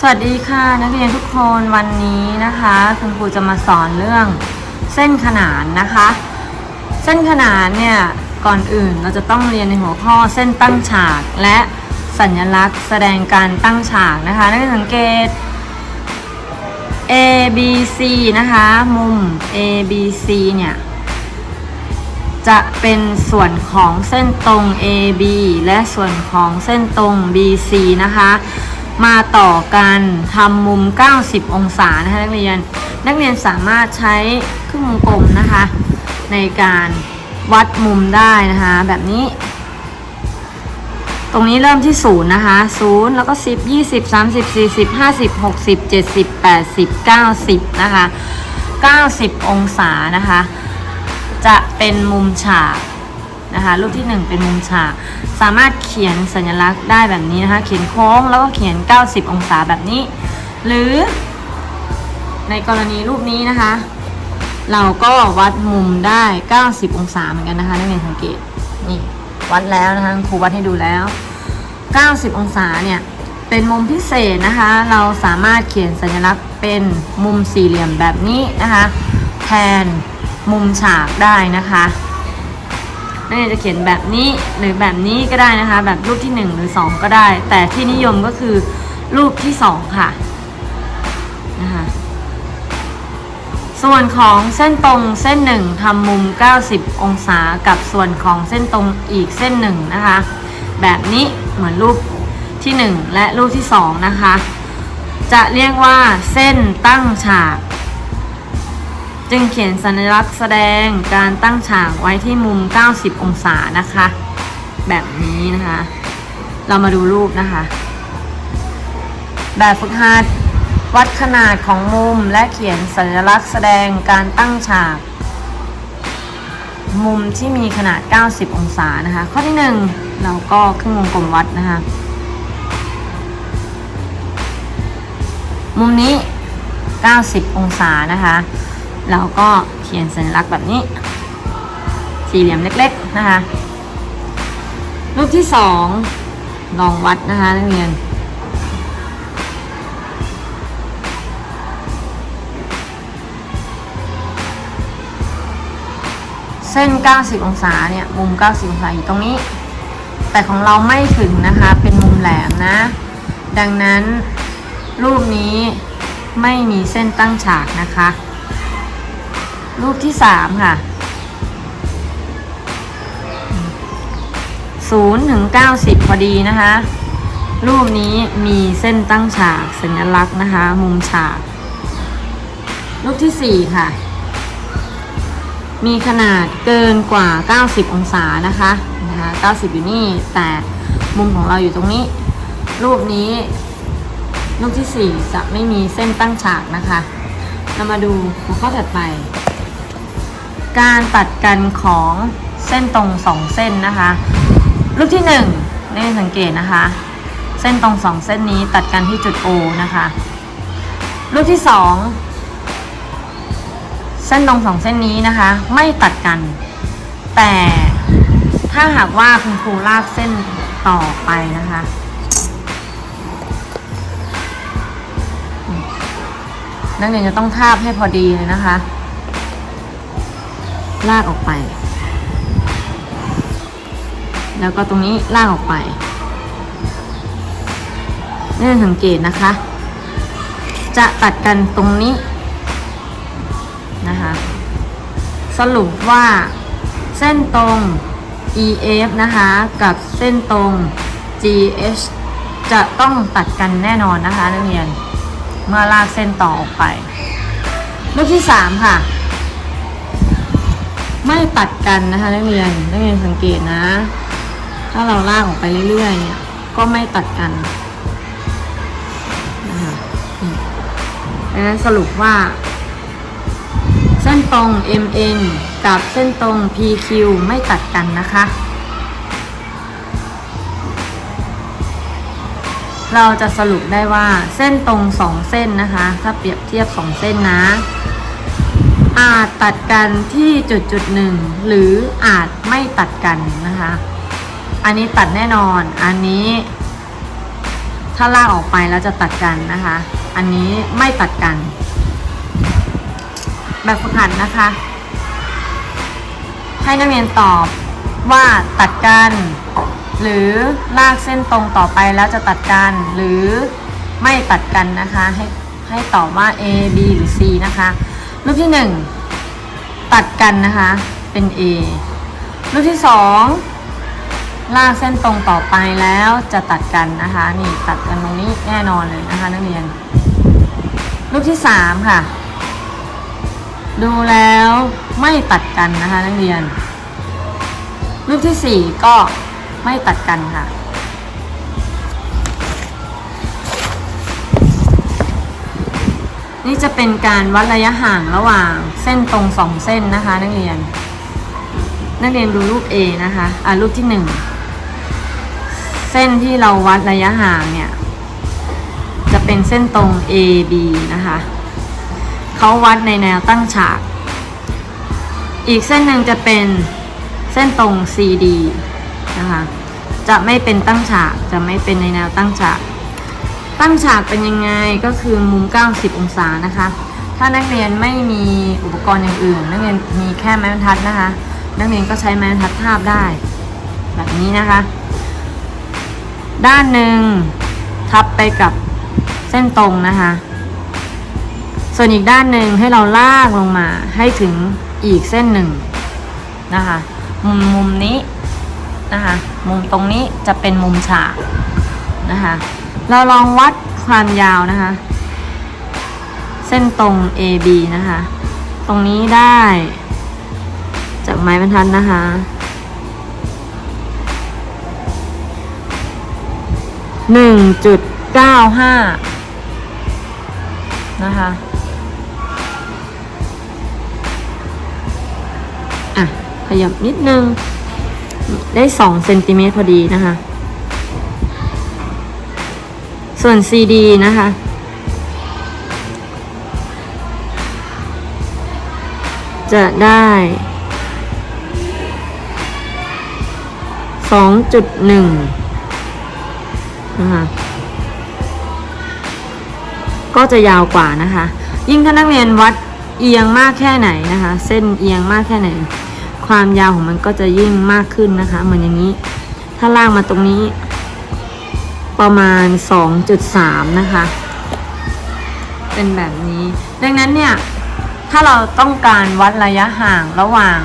สวัสดีค่ะนักเรียนทุกคนวันนี้นะคะ คุณครูจะมาสอนเรื่องเส้นขนานนะคะ เส้นขนานเนี่ยก่อนอื่นเราจะต้องเรียนในหัวข้อเส้นตั้งฉากและสัญลักษณ์แสดงการตั้งฉากนะคะนักเรียนสังเกต A B C นะคะมุม A B C เนี่ยจะเป็นส่วนของเส้นตรง AB และส่วนของเส้นตรง BC นะคะ มาต่อกันทำมุม 90 องศานะคะนักเรียน นักเรียนสามารถใช้เครื่องวงกลมนะคะ ในการวัดมุมได้นะคะแบบนี้ ตรงนี้เริ่มที่ศูนย์นะคะศูนย์แล้วก็10 20 30 40 50 60 70 80 90นะคะ90องศานะคะ จะเป็นมุมฉาก นะคะ รูปที่ 1 เป็นมุมฉาก สามารถเขียนสัญลักษณ์ได้แบบนี้นะคะ เขียนโค้งแล้วก็เขียน 90 องศาแบบนี้ หรือ ในกรณีรูปนี้นะคะ เราก็วัดมุมได้ 90 องศาเหมือนกันนะคะนักเรียนสังเกตนี่วัดแล้วนะคะครูวัดให้ดูแล้ว 90 องศาเนี่ยเป็นมุมพิเศษนะคะ เราสามารถเขียนสัญลักษณ์เป็นมุมสี่เหลี่ยมแบบนี้นะคะ แทนมุมฉากได้นะคะ นักเรียนจะเขียนแบบนี้หรือแบบนี้ก็ได้นะคะ แบบรูปที่ 1 หรือ 2 ก็ได้ แต่ที่นิยมก็คือรูปที่ 2 ค่ะนะคะส่วนของเส้นตรงเส้นหนึ่งทำมุม 90 องศากับส่วนของเส้นตรงอีกเส้นหนึ่งนะคะ แบบนี้เหมือนรูปที่ 1 และรูปที่ 2 นะคะ จะเรียกว่าเส้นตั้งฉาก จึงเขียนสัญลักษณ์แสดงการตั้งฉากไว้ที่มุม 90 องศานะคะ แบบนี้นะคะ เรามาดูรูปนะคะ แบบฝึกหัดวัดขนาดของมุมและเขียนสัญลักษณ์แสดงการตั้งฉาก มุมที่มีขนาด 90 องศานะคะ ข้อที่ 1 เราก็เครื่องวงกลมวัดนะคะ มุมนี้ 90 องศานะคะ เราก็เขียนสัญลักษณ์แบบนี้ สี่เหลี่ยมเล็กๆนะคะ รูปที่2ลองวัดนะคะนักเรียนเส้น 90 องศาเนี่ย มุม 90 องศาอยู่ตรงนี้ แต่ของเราไม่ถึงนะคะ เป็นมุมแหลมนะ ดังนั้นรูปนี้ไม่มีเส้นตั้งฉากนะคะ รูปที่3ค่ะ0ถึง90พอดีนะคะ รูปนี้มีเส้นตั้งฉากสัญลักษณ์นะคะ มุมฉาก รูปที่4ค่ะ มีขนาดเกินกว่า90องศานะคะนะคะ90อยู่นี่แต่มุมของเราอยู่ตรงนี้ รูปนี้ รูปที่4จะไม่มีเส้นตั้งฉากนะคะ เรามาดูหัวข้อถัดไป การตัดกันของเส้นตรง2เส้นนะคะ รูปที่1นึ่งนี่สังเกตนะคะ เส้นตรง2เส้นนี้ตัดกันที่จุด O นะคะ รูปที่ 2 เส้นตรงสองเส้นนี้นะคะ ไม่ตัดกัน แต่ถ้าหากว่าคุณครูลากเส้นต่อไปนะคะนักเรียนจะต้องทาบให้พอดีเลยนะคะ ลากออกไป แล้วก็ตรงนี้ลากออกไปนักเรียสังเกตนะคะ จะตัดกันตรงนี้นะคะ สรุปว่าเส้นตรง EF นะคะ กับเส้นตรง GH จะต้องตัดกันแน่นอนนะคะนักเรียน เมื่อลากเส้นต่อออกไป รูปที่ 3 ค่ะ ไม่ตัดกันนะคะนักเรียนนักเรียนสังเกตนะ ถ้าเราลากออกไปเรื่อยๆเนี่ยก็ไม่ตัดกันนะคะดังนั้นสรุปว่า เส้นตรง MN กับเส้นตรง PQ ไม่ตัดกันนะคะ เราจะสรุปได้ว่าเส้นตรงสองเส้นนะคะ ถ้าเปรียบเทียบสองเส้นนะ อาจตัดกันที่จุดจุดหนึ่งหรืออาจไม่ตัดกันนะคะ อันนี้ตัดแน่นอน อันนี้ถ้าลากออกไปแล้วจะตัดกันนะคะ อันนี้ไม่ตัดกัน แบบฝึกหัดนะคะ ให้นักเรียนตอบว่าตัดกัน หรือลากเส้นตรงต่อไปแล้วจะตัดกัน หรือไม่ตัดกันนะคะ ให้ให้ตอบว่า A B หรือ C นะคะ รูปที่1ตัดกันนะคะ เป็น A รูปที่2ลากเส้นตรงต่อไปแล้วจะตัดกันนะคะ นี่ตัดกันตรงนี้แน่นอนเลยนะคะ นักเรียน รูปที่3ค่ะ ดูแล้วไม่ตัดกันนะคะ นักเรียน รูปที่4ก็ไม่ตัดกันค่ะ นี่จะเป็นการวัดระยะห่างระหว่างเส้นตรงสองเส้นนะคะ นักเรียน นักเรียนดูรูป A นะคะอ่ารูปที่1เส้นที่เราวัดระยะห่างเนี่ย จะเป็นเส้นตรง AB นะคะเขาวัดในแนวตั้งฉาก อีกเส้นหนึ่งจะเป็นเส้นตรง CD นะคะจะไม่เป็นตั้งฉากจะไม่เป็นในแนวตั้งฉาก ตั้งฉากเป็นยังไงก็คือมุม 90 องศานะคะ ถ้านักเรียนไม่มีอุปกรณ์อย่างอื่น นักเรียนมีแค่ไม้บรรทัดนะคะ นักเรียนก็ใช้ไม้บรรทัดทาบได้ แบบนี้นะคะ ด้านหนึ่งทับไปกับเส้นตรงนะคะ ส่วนอีกด้านหนึ่งให้เราลากลงมาให้ถึงอีกเส้นหนึ่งนะคะ มุมมุมนี้นะคะ มุมตรงนี้จะเป็นมุมฉากนะคะ เราลองวัดความยาวนะคะ เส้นตรง AB นะคะ ตรงนี้ได้ จากไม้บรรทัดนะคะ หนึ่งจุดเก้าห้านะคะอะ ขยับนิดนึง ได้สองเซนติเมตรพอดีนะคะ ส่วน CD นะคะ จะได้2.1นะคะก็จะยาวกว่านะคะ ยิ่งถ้านักเรียนวัดเอียงมากแค่ไหนนะคะ เส้นเอียงมากแค่ไหน ความยาวของมันก็จะยิ่งมากขึ้นนะคะ เหมือนอย่างนี้ ถ้าล่างมาตรงนี้ ประมาณ 2.3 นะคะ เป็นแบบนี้ ดังนั้นเนี่ย ถ้าเราต้องการวัดระยะห่างระหว่าง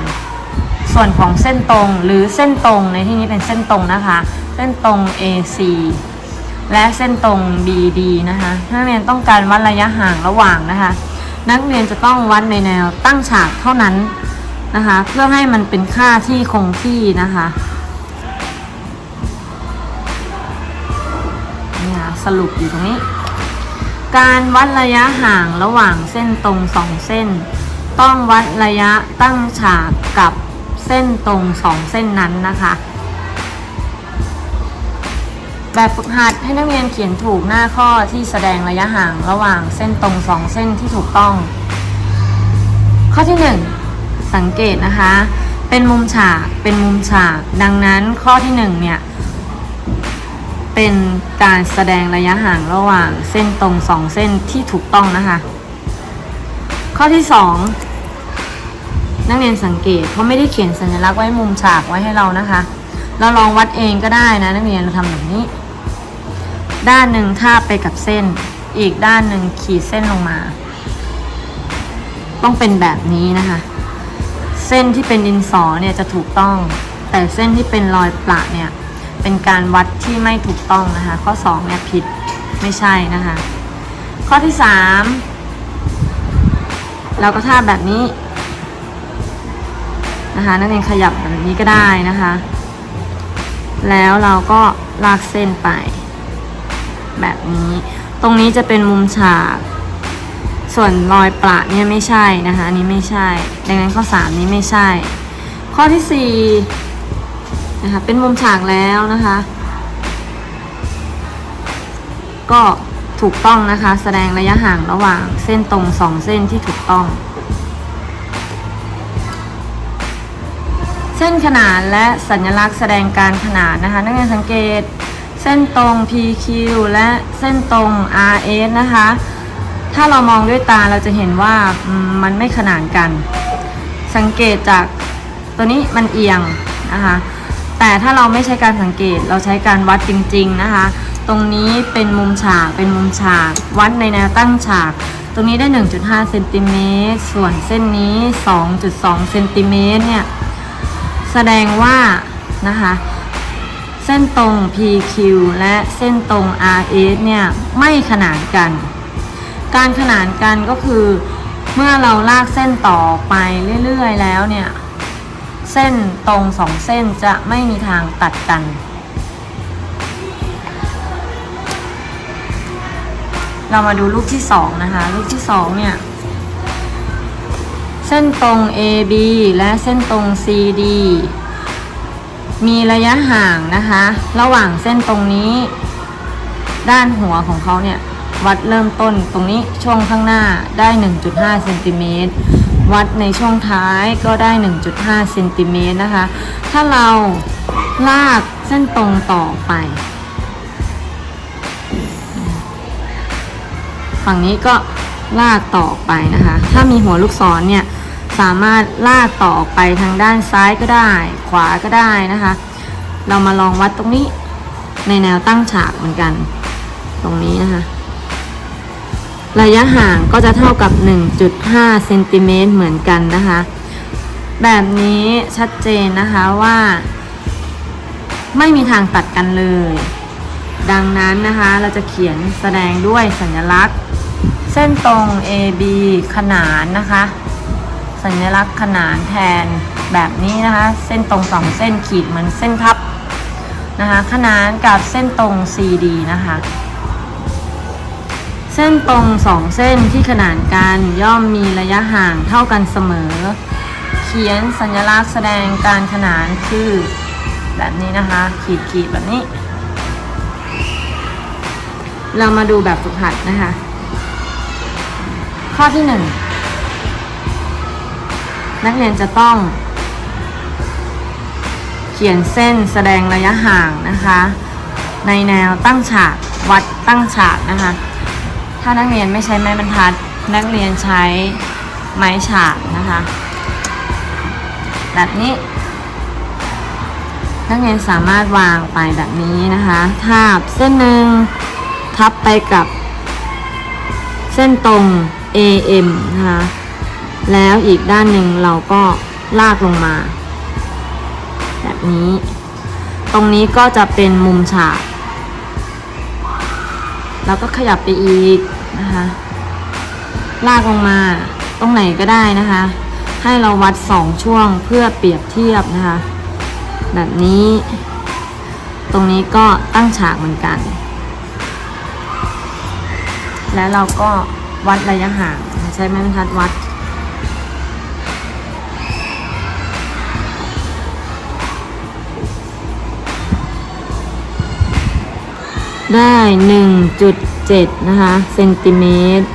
ส่วนของเส้นตรงหรือเส้นตรงในที่นี้เป็นเส้นตรงนะคะ เส้นตรง AC และเส้นตรง BD นะคะถ้านักเรียนต้องการวัดระยะห่างระหว่างนะคะ นักเรียนจะต้องวัดในแนวตั้งฉากเท่านั้นนะคะ เพื่อให้มันเป็นค่าที่คงที่นะคะ สรุปอยู่ตรงนี้ การวัดระยะห่างระหว่างเส้นตรงสองเส้น ต้องวัดระยะตั้งฉากกับเส้นตรงสองเส้นนั้นนะคะ แบบฝึกหัดให้นักเรียนเขียนถูกหน้าข้อที่แสดงระยะห่างระหว่างเส้นตรงสองเส้นที่ถูกต้อง ข้อที่หนึ่งสังเกตนะคะ เป็นมุมฉากเป็นมุมฉาก ดังนั้นข้อที่หนึ่งเนี่ย เป็นการแสดงระยะห่างระหว่างเส้นตรงสองเส้นที่ถูกต้องนะคะ ข้อที่สองนักเรียนสังเกตเขาไม่ได้เขียนสัญลักษณ์ไว้มุมฉากไว้ให้เรานะคะ เราลองวัดเองก็ได้นะนักเรียนเราทำแบบนี้ ด้านหนึ่งทาบไปกับเส้น อีกด้านหนึ่งขีดเส้นลงมา ต้องเป็นแบบนี้นะคะ เส้นที่เป็นดินสอเนี่ยจะถูกต้อง แต่เส้นที่เป็นรอยประเนี่ย เป็นการวัดที่ไม่ถูกต้องนะคะ ข้อ2เนี่ยผิดไม่ใช่นะคะ ข้อที่ 3 เราก็ท่าแบบนี้นะคะนักเรียนขยับแบบนี้ก็ได้นะคะ แล้วเราก็ลากเส้นไป แบบนี้ ตรงนี้จะเป็นมุมฉาก ส่วนรอยประเนี่ยไม่ใช่นะคะอันนี้ไม่ใช่ ดังนั้นข้อ 3 นี้ไม่ใช่ ข้อที่ 4 นะคะ เป็นมุมฉากแล้วนะคะ ก็ถูกต้องนะคะ แสดงระยะห่างระหว่างเส้นตรงสองเส้นที่ถูกต้อง เส้นขนานและสัญลักษณ์แสดงการขนานนะคะ นักเรียนสังเกตเส้นตรง PQ และเส้นตรง RS นะคะ ถ้าเรามองด้วยตาเราจะเห็นว่ามันไม่ขนานกัน สังเกตจากตัวนี้มันเอียงนะคะ แต่ถ้าเราไม่ใช้การสังเกตเราใช้การวัดจริง ๆนะคะ ตรงนี้เป็นมุมฉากเป็นมุมฉาก วัดในแนวตั้งฉาก ตรงนี้ได้ 1.5เซนติเมตรส่วนเส้นนี้ 2.2เซนติเมตรเนี่ยแสดงว่านะคะเส้นตรง PQ และเส้นตรง RS เนี่ยไม่ขนานกัน การขนานกันก็คือ เมื่อเราลากเส้นต่อไปเรื่อยๆ แล้วเนี่ย เส้นตรงสองเส้นจะไม่มีทางตัดกัน เรามาดูรูปที่สองนะคะรูปที่สองเนี่ยเส้นตรง AB และเส้นตรง CD มีระยะห่างนะคะ ระหว่างเส้นตรงนี้ ด้านหัวของเขาเนี่ย วัดเริ่มต้นตรงนี้ช่วงข้างหน้าได้ 1.5เซนติเมตร วัดในช่วงท้ายก็ได้ 1.5เซนติเมตรนะคะ ถ้าเราลากเส้นตรงต่อไป ฝั่งนี้ก็ลากต่อไปนะคะ ถ้ามีหัวลูกศรเนี่ยสามารถลากต่อไปทางด้านซ้ายก็ได้ ขวาก็ได้นะคะ เรามาลองวัดตรงนี้ในแนวตั้งฉากเหมือนกัน ตรงนี้นะคะ ระยะห่างก็จะเท่ากับ 1.5เซนติเมตรเหมือนกันนะคะ แบบนี้ชัดเจนนะคะว่า ไม่มีทางตัดกันเลย ดังนั้นนะคะเราจะเขียนแสดงด้วยสัญลักษณ์ เส้นตรง AB ขนานนะคะ สัญลักษณ์ขนานแทนแบบนี้นะคะ เส้นตรงสองเส้นขีดเหมือนเส้นทับนะคะ ขนานกับเส้นตรง CD นะคะ ส้นตรงสองเส้นที่ขนานกันย่อมมีระยะห่างเท่ากันเสมอ เขียนสัญลักษณ์แสดงการขนานคือแบบนี้นะคะ ขีดขีดแบบนี้ เรามาดูแบบฝึกหัดนะคะ ข้อที่หนึ่งนักเรียนจะต้อง เขียนเส้นแสดงระยะห่างนะคะ ในแนวตั้งฉากวัดตั้งฉากนะคะ ถ้านักเรียนไม่ใช้ไม้บรรทัด นักเรียนใช้ไม้ฉากนะคะ แบบนี้ นักเรียนสามารถวางไปแบบนี้นะคะทาบเส้นหนึ่งทับไปกับ เส้นตรง AM นะคะแล้วอีกด้านหนึ่งเราก็ลากลงมา แบบนี้ ตรงนี้ก็จะเป็นมุมฉาก แล้วก็ขยับไปอีกนะคะ ลากลงมาตรงไหนก็ได้นะคะ ให้เราวัดสองช่วงเพื่อเปรียบเทียบนะคะ แบบนี้ ตรงนี้ก็ตั้งฉากเหมือนกัน แล้วเราก็วัดระยะห่างใช้ไม้บรรทัดวัด ได้ 1.7 นะคะเซนติเมตร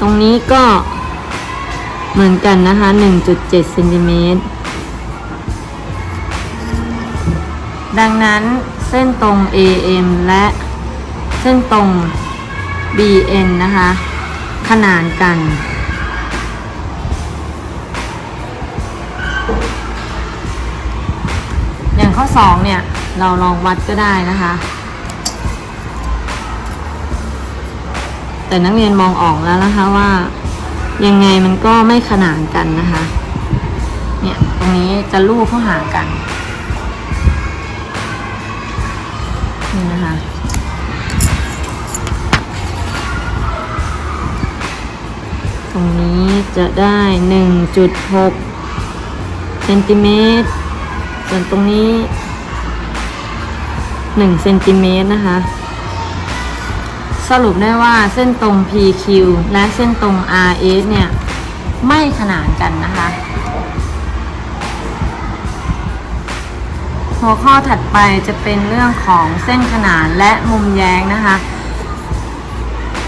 ตรงนี้ก็เหมือนกันนะคะ 1.7 เซนติเมตร ดังนั้นเส้นตรง AM และเส้นตรง BN นะคะ ขนานกัน 2 เนี่ย เราลองวัดก็ได้นะคะ แต่นักเรียนมองออกแล้วนะคะว่า ยังไงมันก็ไม่ขนานกันนะคะ เนี่ย ตรงนี้จะลูกเข้าหากัน นี่นะคะตรงนี้จะได้ 1.6เซนติเมตรส่วนตรงนี้ 1เซนติเมตรนะคะ สรุปได้ว่าเส้นตรง PQ และเส้นตรง RS เนี่ย ไม่ขนานกันนะคะ หัวข้อถัดไปจะเป็นเรื่องของเส้นขนานและมุมแย้งนะคะ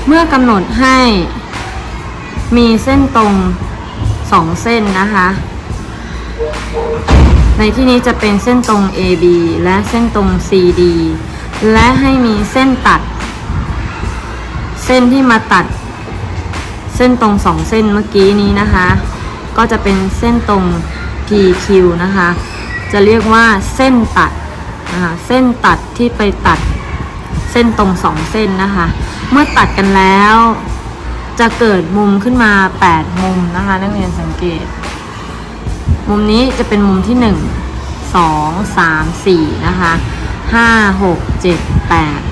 เมื่อกำหนดให้มีเส้นตรงสองเส้นนะคะ ในที่นี้จะเป็นเส้นตรง AB และเส้นตรง CD และให้มีเส้นตัด เส้นที่มาตัด เส้นตรงสองเส้นเมื่อกี้นี้นะคะ ก็จะเป็นเส้นตรง PQ นะคะ จะเรียกว่าเส้นตัดนะคะเส้นตัดที่ไปตัดเส้นตรงสองเส้นนะคะ เมื่อตัดกันแล้ว จะเกิดมุมขึ้นมา 8 มุมนะคะ นักเรียนสังเกต มุมนี้จะเป็นมุมที่ 1 2 3 4 นะคะ 5 6 7 8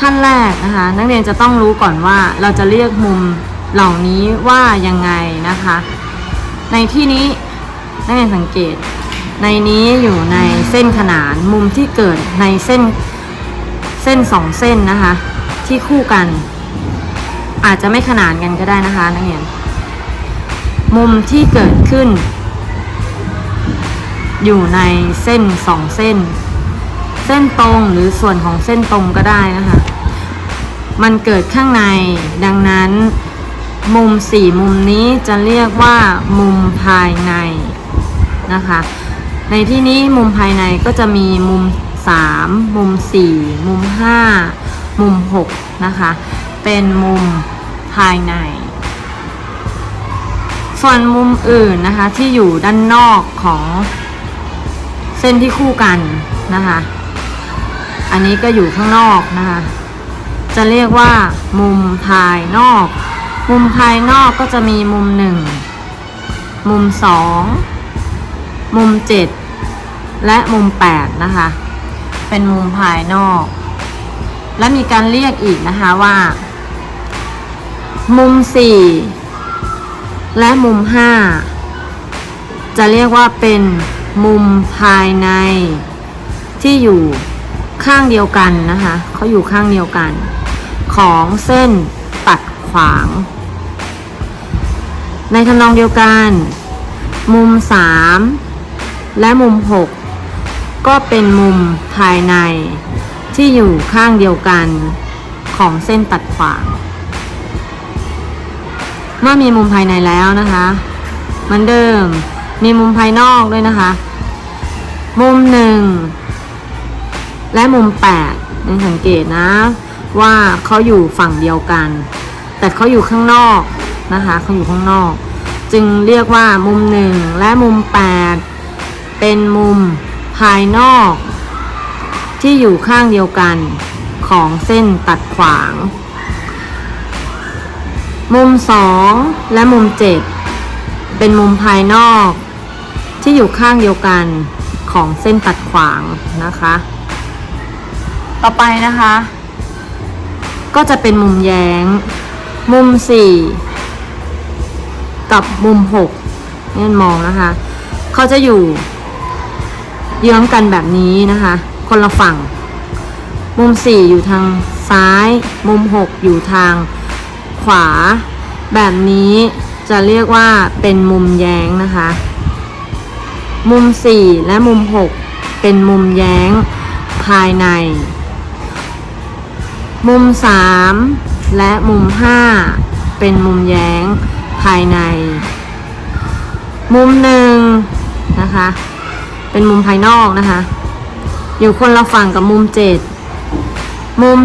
ขั้นแรกนะคะ นักเรียนจะต้องรู้ก่อนว่าเราจะเรียกมุมเหล่านี้ว่ายังไงนะคะ ในที่นี้นักเรียนสังเกต ในนี้อยู่ในเส้นขนานมุมที่เกิดในเส้นเส้นสองเส้นนะคะ ที่คู่กัน อาจจะไม่ขนานกันก็ได้นะคะนักเรียน มุมที่เกิดขึ้น อยู่ในเส้นสองเส้น เส้นตรงหรือส่วนของเส้นตรงก็ได้นะคะ มันเกิดข้างในดังนั้นมุมสี่มุมนี้จะเรียกว่ามุมภายในนะคะ ในที่นี้มุมภายในก็จะมีมุม 3 มุม 4 มุม 5 มุม 6 นะคะ เป็นมุมภายใน ส่วนมุมอื่นนะคะที่อยู่ด้านนอกของเส้นที่คู่กันนะคะ อันนี้ก็อยู่ข้างนอกนะคะ จะเรียกว่ามุมภายนอก มุมภายนอกก็จะมีมุมหนึ่ง มุมสอง มุมเจ็ด และมุมแปดนะคะ เป็นมุมภายนอก และมีการเรียกอีกนะคะว่า มุมสี่และมุมห้าจะเรียกว่าเป็นมุมภายใน ที่อยู่ข้างเดียวกันนะคะเขาอยู่ข้างเดียวกัน ของเส้นตัดขวาง ในทำนองเดียวกัน มุม 3 และมุม 6 ก็เป็นมุมภายในที่อยู่ข้างเดียวกันของเส้นตัดขวาง เมื่อมีมุมภายในแล้วนะคะเหมือนเดิม มีมุมภายนอกด้วยนะคะ มุมหนึ่งและมุม8นันสังเกตนะ ว่าเขาอยู่ฝั่งเดียวกัน แต่เขาอยู่ข้างนอกนะคะเขาอยู่ข้างนอก จึงเรียกว่ามุม1และมุม8เป็นมุมภายนอก ที่อยู่ข้างเดียวกันของเส้นตัดขวาง มุม 2 และมุม 7 เป็นมุมภายนอก ที่อยู่ข้างเดียวกันของเส้นตัดขวางนะคะ ต่อไปนะคะ ก็จะเป็นมุมแย้ง มุม 4 กับมุม6นี่มองนะคะ เขาจะอยู่ เยื้องกันแบบนี้นะคะ คนละฝั่ง มุม 4 อยู่ทางซ้าย มุม 6 อยู่ทาง ขวา แบบนี้จะเรียกว่าเป็นมุมแย้งนะคะ มุม 4 และมุม 6 เป็นมุมแย้งภายใน มุม 3 และมุม 5 เป็นมุมแย้งภายใน มุมหนึ่งนะคะ เป็นมุมภายนอกนะคะ อยู่คนละฝั่งกับมุม 7 มุม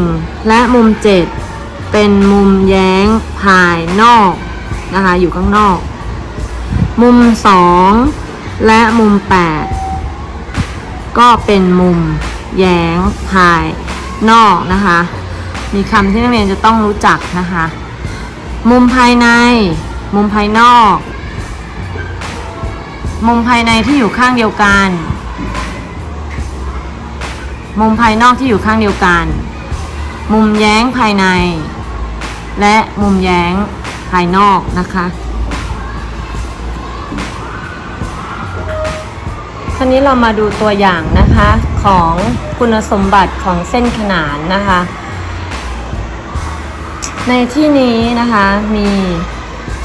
1 และมุม 7 เป็นมุมแย้งภายนอกนะคะ อยู่ข้างนอก มุม 2 และมุม 8 ก็เป็นมุมแย้งภายนอกนะคะ มีคำที่นักเรียนจะต้องรู้จักนะคะ มุมภายใน มุมภายนอก มุมภายในที่อยู่ข้างเดียวกัน มุมภายนอกที่อยู่ข้างเดียวกัน มุมแย้งภายใน และมุมแย้งภายนอกนะคะคราวนี้เรามาดูตัวอย่างนะคะของคุณสมบัติของเส้นขนานนะคะ ในที่นี้นะคะมี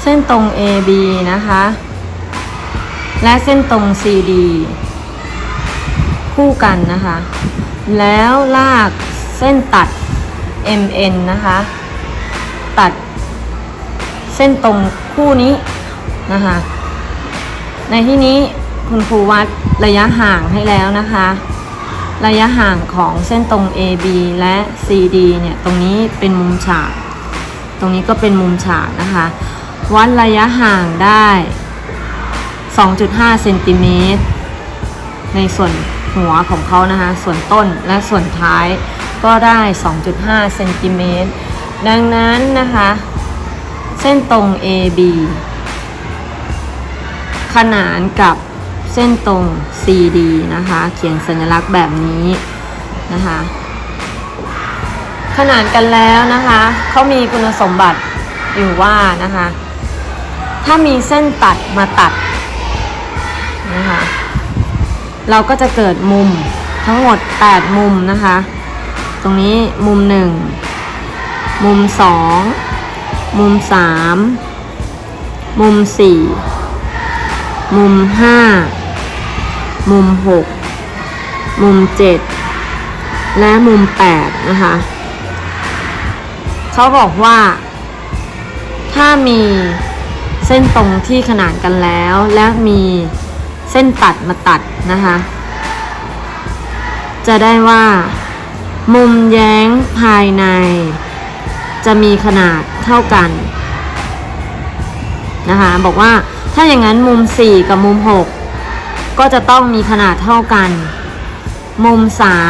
เส้นตรง AB นะคะ และเส้นตรง CD คู่กันนะคะ แล้วลากเส้นตัด MN นะคะ เส้นตรงคู่นี้นะคะในที่นี้คุณครูวัดระยะห่างให้แล้วนะคะ ระยะห่างของเส้นตรง AB และ CD เนี่ยตรงนี้เป็นมุมฉาก ตรงนี้ก็เป็นมุมฉากนะคะ วัดระยะห่างได้ 2.5เซนติเมตรในส่วนหัวของเขานะคะ ส่วนต้นและส่วนท้ายก็ได้ 2.5เซนติเมตรดังนั้นนะคะ ส้นตรง AB ขนานกับเส้นตรง CD นะคะ เขียนสัญลักษณ์แบบนี้นะคะ ขนานกันแล้วนะคะเขามีคุณสมบัติอยู่ว่านะคะ ถ้ามีเส้นตัดมาตัดนะคะเราก็จะเกิดมุมทั้งหมด 8 มุมนะคะ ตรงนี้มุม 1 มุม 2 มุม3มุม4มุม5มุม6มุม7และมุม8นะคะ เขาบอกว่า ถ้ามีเส้นตรงที่ขนานกันแล้ว และมีเส้นตัดมาตัดนะคะ จะได้ว่า มุมแย้งภายใน จะมีขนาดเท่ากันนะคะบอกว่าถ้าอย่างนั้นมุม 4 กับมุม 6 ก็จะต้องมีขนาดเท่ากัน มุม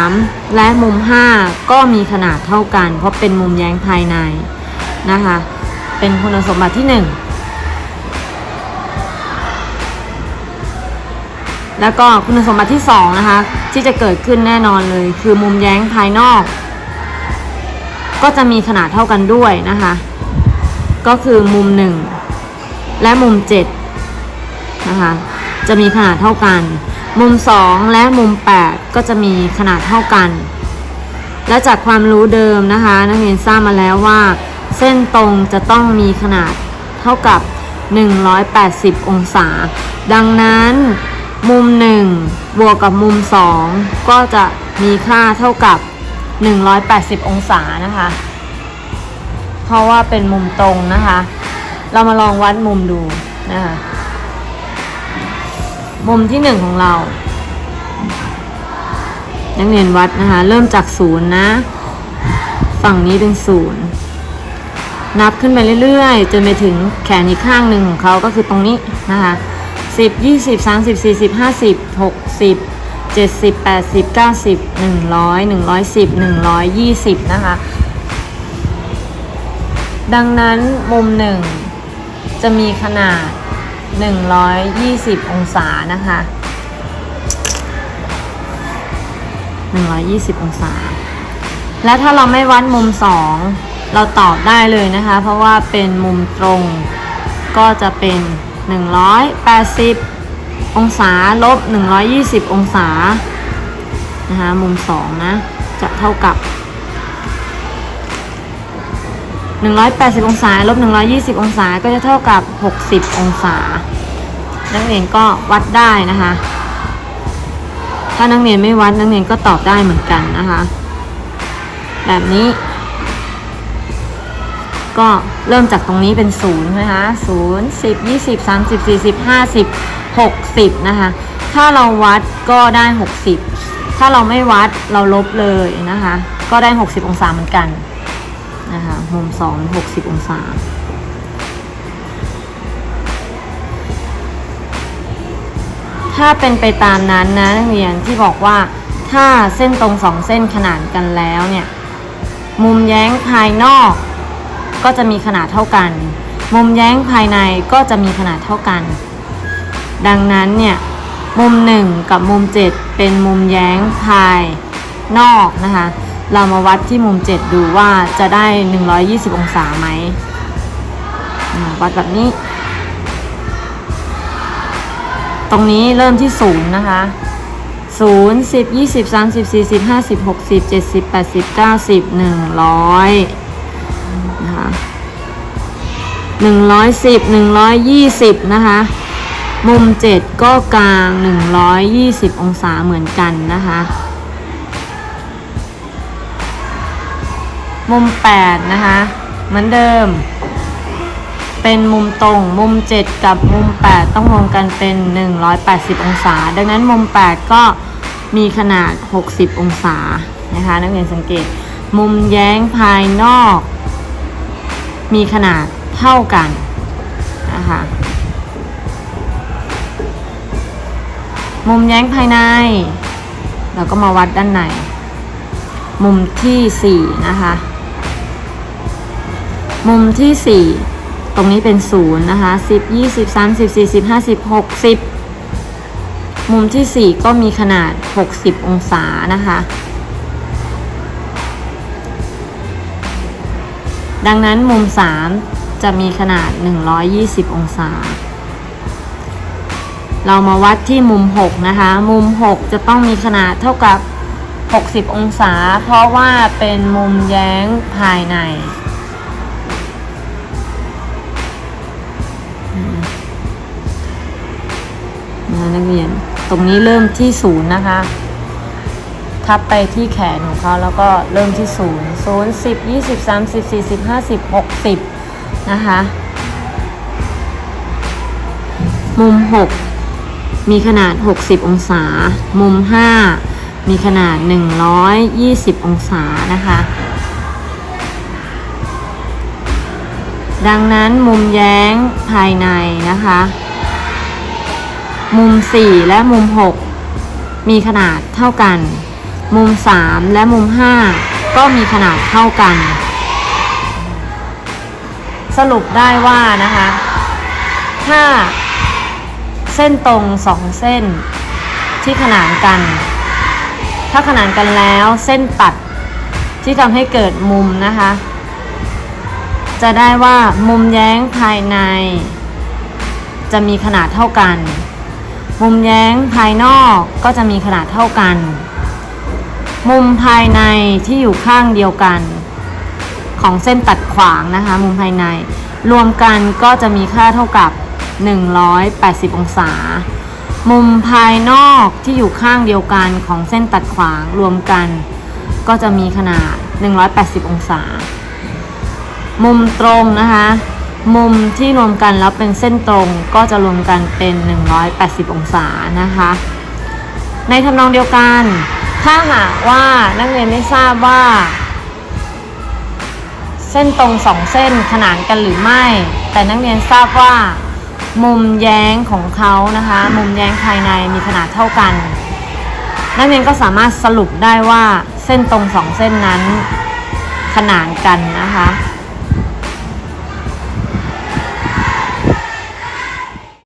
3 และมุม 5 ก็มีขนาดเท่ากัน เพราะเป็นมุมแย้งภายในนะคะเป็นคุณสมบัติที่ 1 แล้วก็คุณสมบัติที่ 2 นะคะ ที่จะเกิดขึ้นแน่นอนเลย คือมุมแย้งภายนอก ก็จะมีขนาดเท่ากันด้วยนะคะ ก็คือมุม 1 และมุม7นะคะจะมีขนาดเท่ากัน มุม 2 และมุม 8 ก็จะมีขนาดเท่ากัน และจากความรู้เดิมนะคะนักเรียนทราบมาแล้วว่า เส้นตรงจะต้องมีขนาดเท่ากับ 180 องศา ดังนั้นมุม 1 บวกกับมุม 2 ก็จะมีค่าเท่ากับ 180 องศานะคะ เพราะว่าเป็นมุมตรงนะคะ เรามาลองวัดมุมดูนะคะ มุมที่หนึ่งของเรา นักเรียนวัดนะคะ เริ่มจากศูนย์นะ ฝั่งนี้เป็นศูนย์นับขึ้นไปเรื่อยๆ จนไปถึงแขนอีกข้างหนึ่งของเขาก็คือตรงนี้นะคะสิบยี่สิบสามสิบสี่สิบห้าสิบหกสิบ เจ็ดสิบแปดสิบเก้าสิบหนึ่งร้อยหนึ่งร้อยสิบหนึ่งร้อยยี่สิบนะคะ ดังนั้นมุมหนึ่งจะมีขนาด 120 องศานะคะ 120 องศา และถ้าเราไม่วัดมุม 2 เราตอบได้เลยนะคะ เพราะว่าเป็นมุมตรงก็จะเป็น 180 องศาลบ 120 องศานะคะมุม2นะ จะเท่ากับ 180 องศาลบ 120 องศาก็จะเท่ากับ 60 องศา นักเรียนก็วัดได้นะคะ ถ้านักเรียนไม่วัดนักเรียนก็ตอบได้เหมือนกันนะคะ แบบนี้ ก็เริ่มจากตรงนี้เป็นศูนย์นะคะศูนย์สิบยี่ สิบสามสิบสี่สิบห้าสิบหกสิบนะคะ ถ้าเราวัดก็ได้หกสิบถ้าเราไม่วัดเราลบเลยนะคะ ก็ได้หกสิบองศาเหมือนกันนะคะมุมสองหกสิบองศาถ้าเป็นไปตามนั้นนะนักเรียนที่บอกว่าถ้าเส้นตรงสองเส้นขนานกันแล้วเนี่ย มุมแย้งภายนอก ก็จะมีขนาดเท่ากัน มุมแย้งภายในก็จะมีขนาดเท่ากัน ดังนั้นเนี่ยมุม 1 กับมุม 7 เป็นมุมแย้งภายนอกนะคะ เรามาวัดที่มุม 7 ดูว่าจะได้ 120 องศาไหมอ่าวัดแบบนี้ ตรงนี้เริ่มที่ 0 นะคะ 0 10 20 30 40 50 60 70 80 90 100 นะคะ 110 120 นะคะ มุม 7 ก็กลาง 120 องศาเหมือนกันนะคะ มุม 8 นะคะ เหมือนเดิม เป็นมุมตรง มุม 7 กับมุม 8 ต้องรวมกันเป็น 180 องศา ดังนั้นมุม 8 ก็มีขนาด 60 องศานะคะ นักเรียนสังเกต มุมแย้งภายนอก มีขนาดเท่ากันนะคะ มุมแย้งภายใน เราก็มาวัดด้านใน มุมที่ 4 นะคะ มุมที่ 4 ตรงนี้เป็น 0 นะคะ 10 20 30 40 50 60 มุมที่ 4 ก็มีขนาด 60 องศานะคะ ดังนั้นมุม 3 จะมีขนาด 120 องศา เรามาวัดที่มุม 6 นะคะ มุม 6 จะต้องมีขนาดเท่ากับ 60 องศา เพราะว่าเป็นมุมแย้งภายในนะนักเรียน ตรงนี้เริ่มที่ศูนย์นะคะ ทับไปที่แขนของเขาแล้วก็เริ่มที่ศูนย์ศูนย์สิบยี่สิบสามสิบสี่สิบห้าสิบหกสิบนะคะ มุมหก มีขนาด 60 องศา มุม 5 มีขนาด 120 องศานะคะ ดังนั้นมุมแย้งภายในนะคะ มุม 4 และมุม 6 มีขนาดเท่ากัน มุม 3 และมุม 5 ก็มีขนาดเท่ากัน สรุปได้ว่านะคะ ถ้า เส้นตรงสองเส้น ที่ขนานกัน ถ้าขนานกันแล้วเส้นตัดที่ทำให้เกิดมุมนะคะ จะได้ว่ามุมแย้งภายใน จะมีขนาดเท่ากัน มุมแย้งภายนอกก็จะมีขนาดเท่ากัน มุมภายในที่อยู่ข้างเดียวกัน ของเส้นตัดขวางนะคะ มุมภายในรวมกันก็จะมีค่าเท่ากับ 180 องศา มุมภายนอกที่อยู่ข้างเดียวกันของเส้นตัดขวางรวมกัน ก็จะมีขนาด 180 องศา มุมตรงนะคะ มุมที่รวมกันแล้วเป็นเส้นตรงก็จะรวมกันเป็น 180 องศานะคะ ในทำนองเดียวกัน ถ้าหากว่านักเรียนไม่ทราบว่าเส้นตรงสองเส้นขนานกันหรือไม่ แต่นักเรียนทราบว่า มุมแย้งของเขานะคะ มุมแย้งภายในมีขนาดเท่ากัน นักเรียนก็สามารถสรุปได้ว่าเส้นตรงสองเส้นนั้นขนานกันนะคะ